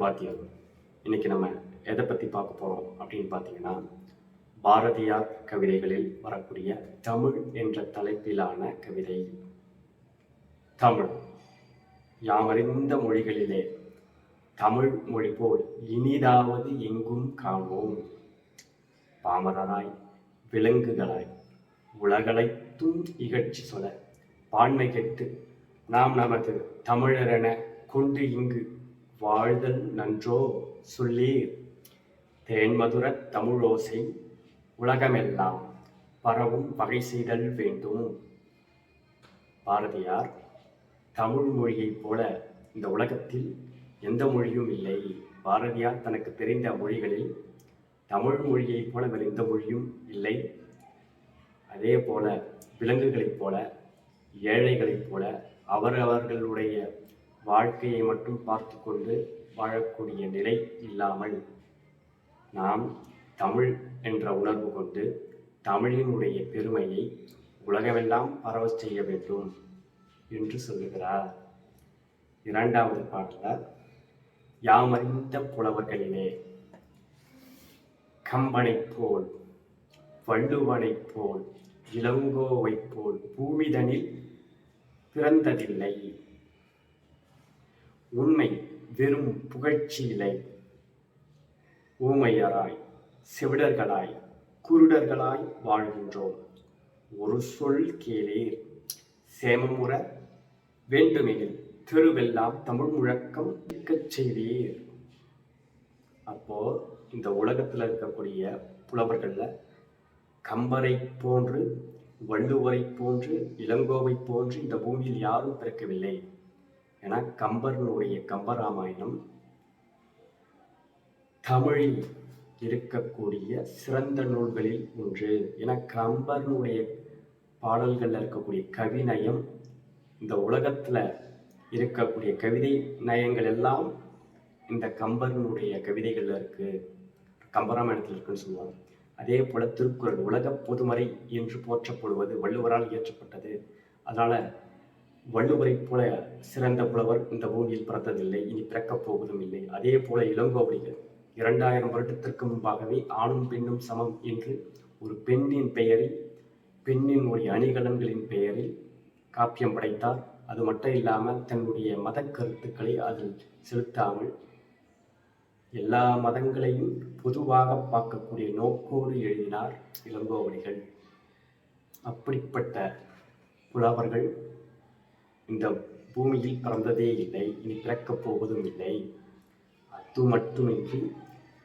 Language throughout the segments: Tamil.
வாத்தியார் இன்னைக்கு நம்ம எதை பற்றி பார்க்க போகிறோம் அப்படின்னு பார்த்தீங்கன்னா பாரதியார் கவிதைகளில் வரக்கூடிய தமிழ் என்ற தலைப்பிலான கவிதை. தமிழ். யாமறிந்த மொழிகளிலே தமிழ் மொழி போல் இனிதாவது எங்கும் காண்போம். பாமரராய் விலங்குகளாய் உலகளைத்தும் இகழ்ச்சி சொல பான்மை கெட்டு நாம் நமது தமிழரென கொண்டு இங்கு வாழ்தல் நன்றோ சொல்லீர். தேன்மதுர தமிழோசை உலகமெல்லாம் பரவும் வகை செய்தல் வேண்டும். பாரதியார் தமிழ் மொழியைப் போல இந்த உலகத்தில் எந்த மொழியும் இல்லை. பாரதியார் தனக்கு தெரிந்த மொழிகளில் தமிழ் மொழியைப் போல வேறு எந்த மொழியும் இல்லை. அதே போல விலங்குகளைப் போல ஏழைகளைப் போல அவரவர்களுடைய வாழ்க்கையை மட்டும் பார்த்து கொண்டு வாழக்கூடிய நிலை இல்லாமல் நாம் தமிழ் என்ற உணர்வு கொண்டு தமிழினுடைய பெருமையை உலகமெல்லாம் பரவ செய்ய வேண்டும் என்று சொல்லுகிறார். இரண்டாவது பாடல யாமறிந்த புலவர்களிலே கம்பனைப் போல் வள்ளுவனைப் போல் இளங்கோவைப் போல் பூமிதனில் பிறந்ததில்லை. உண்மை வெறும் புகழ்ச்சியிலை ஊமையராய் செவிடர்களாய் குருடர்களாய் வாழ்கின்றோம். ஒரு சொல் கேளீர். சேமமுற வேண்டுமெனில் தெருவெல்லாம் தமிழ் முழக்கம் கேட்கச் செய்வீர் அப்போ இந்த உலகத்தில் இருக்கக்கூடிய புலவர்களில் கம்பரை போன்று வள்ளுவரை போன்று இளங்கோவை போன்று இந்த பூமியில் யாரும் பிறக்கவில்லை. ஏன்னா கம்பரனுடைய கம்பராமாயணம் தமிழில் இருக்கக்கூடிய சிறந்த நூல்களில் ஒன்று. ஏன்னா கம்பரனுடைய பாடல்களில் இருக்கக்கூடிய கவிநயம் இந்த உலகத்தில் இருக்கக்கூடிய கவிதை நயங்கள் எல்லாம் இந்த கம்பரனுடைய கவிதைகளில் இருக்குது கம்பராமாயணத்தில் இருக்குன்னு சொல்லுவாங்க. அதே போல் திருக்குறள் உலக பொதுமறை என்று போற்றப்படுவது வள்ளுவரால் இயற்றப்பட்டது. அதனால் வள்ளுவரை போல சிறந்த புலவர் இந்த பூமியில் பிறந்ததில்லை இனி பிறக்கப் போவதும் இல்லை அதே போல இளங்கோவடிகள் இரண்டாயிரம் வருடத்திற்கு முன்பாகவே ஆணும் பெண்ணும் சமம் என்று ஒரு பெண்ணின் பெயரில் பெண்ணின் ஒரு அணிகலன்களின் பெயரில் காப்பியம் படைத்தார். அது மட்டும் இல்லாமல் தன்னுடைய மத கருத்துக்களை அதில் செலுத்தாமல் எல்லா மதங்களையும் பொதுவாக பார்க்கக்கூடிய நோக்கோடு எழுதினார் இளங்கோவடிகள் அப்படிப்பட்ட புலவர்கள் இந்த பூமியில் பிறந்ததே இல்லை இனி பிறக்கப் போவதும் இல்லை. அது மட்டுமின்றி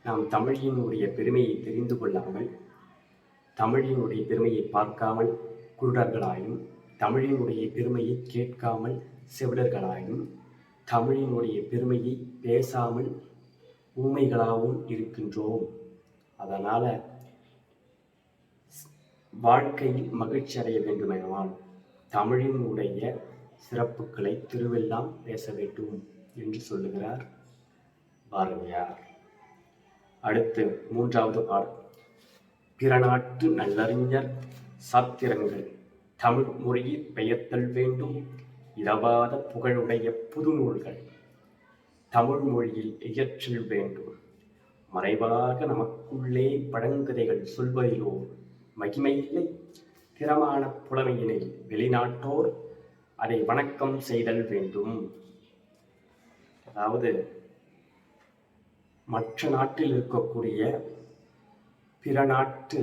நாம் தமிழினுடைய பெருமையை தெரிந்து கொள்ளாமல் தமிழினுடைய பெருமையை பார்க்காமல் குருடர்களாயும் தமிழினுடைய பெருமையை கேட்காமல் செவிலர்களாயும் தமிழினுடைய பெருமையை பேசாமல் ஊமைகளாகவும் இருக்கின்றோம். அதனால் வாழ்க்கையில் மகிழ்ச்சி அடைய வேண்டுமெனால் தமிழினுடைய சிறப்புகளை திருவெல்லாம் பேச வேண்டும் என்று சொல்லுகிறார் பாரதியார். அடுத்து மூன்றாவது பாடல் பிற நாட்டு நல்லறிஞர் சாத்திரங்கள் தமிழ் மொழியில் பெயர்த்தல் வேண்டும் இரவாத புகழுடைய புது நூல்கள் தமிழ் மொழியில் இயற்றல் வேண்டும். மறைவாக நமக்குள்ளே பழங்கதைகள் சொல்வதிலோ மகிமையில்லை திறமான புலமையினை வெளிநாட்டோர் அதை வணக்கம் செய்தல் வேண்டும். அதாவது மற்ற நாட்டில் இருக்கக்கூடிய பிற நாட்டு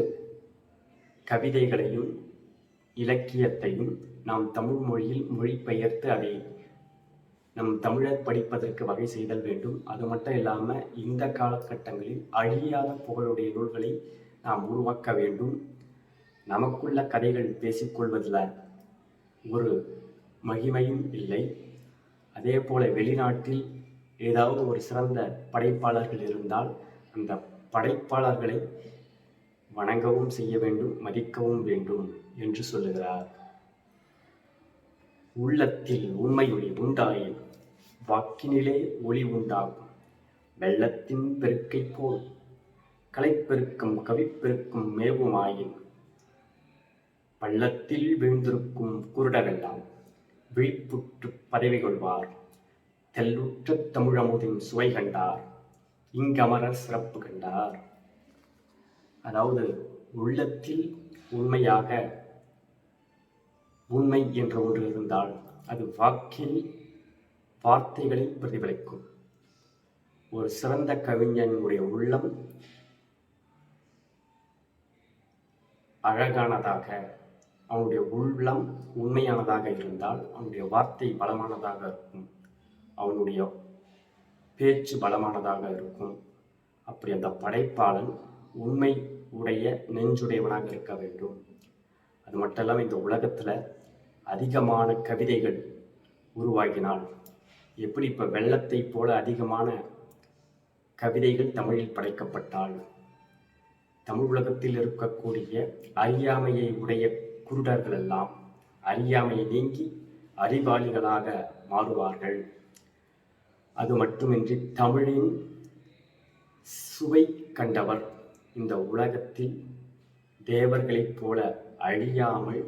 கவிதைகளையும் இலக்கியத்தையும் நாம் தமிழ் மொழியில் மொழிபெயர்த்து அதை நம் தமிழர் படிப்பதற்கு வகை செய்தல் வேண்டும். அது மட்டும் இல்லாமல் இந்த காலகட்டங்களில் அழியாத புகழுடைய நூல்களை நாம் உருவாக்க வேண்டும். நமக்குள்ள கதைகள் பேசிக்கொள்வதில் ஒரு மகிமையும் இல்லை. அதே போல வெளிநாட்டில் ஏதாவது ஒரு சிறந்த படைப்பாளர்கள் இருந்தால் அந்த படைப்பாளர்களை வணங்கவும் செய்ய வேண்டும் மதிக்கவும் வேண்டும் என்று சொல்லுகிறார். உள்ளத்தில் உண்மையொளி உண்டாயின் வாக்கினிலே ஒளி உண்டாகும். வெள்ளத்தின் பெருக்கை போல் கலைப்பெருக்கும் கவிப்பெருக்கும் மேவுமாயின் பள்ளத்தில் வீழ்ந்திருக்கும் குருடரெல்லாம் விழிப்புற்று பதவி கொள்வார் தெல்லுற்ற தமிழமுதின் சுவை கண்டார். இங்கமர சிறப்பு கண்டார். அதாவது உள்ளத்தில் உண்மையாக உண்மை என்ற ஒன்று இருந்தால் அது வாக்கில் வார்த்தைகளில் பிரதிபலிக்கும். ஒரு சிறந்த கவிஞனுடைய உள்ளம் அழகானதாக அவனுடைய உள்ளம் உண்மையானதாக இருந்தால் அவனுடைய வார்த்தை பலமானதாக இருக்கும். அவனுடைய பேச்சு பலமானதாக இருக்கும். அப்படி அந்த படைப்பாளன் உண்மை உடைய நெஞ்சுடையவனாக இருக்க வேண்டும். அது மட்டும் இல்லாமல் இந்த உலகத்தில் அதிகமான கவிதைகள் உருவாகினால் எப்படி இப்போ வெள்ளத்தை போல அதிகமான கவிதைகள் தமிழில் படைக்கப்பட்டால் தமிழ் உலகத்தில் இருக்கக்கூடிய அறியாமையை உடைய குருடர்கள் எல்லாம் அறியாமையை நீங்கி அறிவாளிகளாக மாறுவார்கள். அது மட்டுமின்றி தமிழின் சுவை கண்டவர் இந்த உலகத்தில் தேவர்களைப் போல அழியாமல்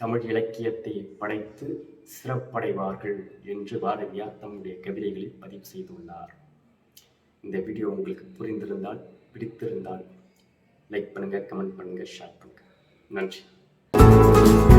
தமிழ் இலக்கியத்தை படைத்து சிறப்படைவார்கள் என்று பாரதியார் தம்முடைய கவிதைகளில் பதிவு செய்துள்ளார். இந்த வீடியோ உங்களுக்கு புரிந்திருந்தால் பிடித்திருந்தால் லைக் பண்ணுங்கள் கமெண்ட் பண்ணுங்கள் ஷேர் பண்ணுங்கள் நன்றி. you.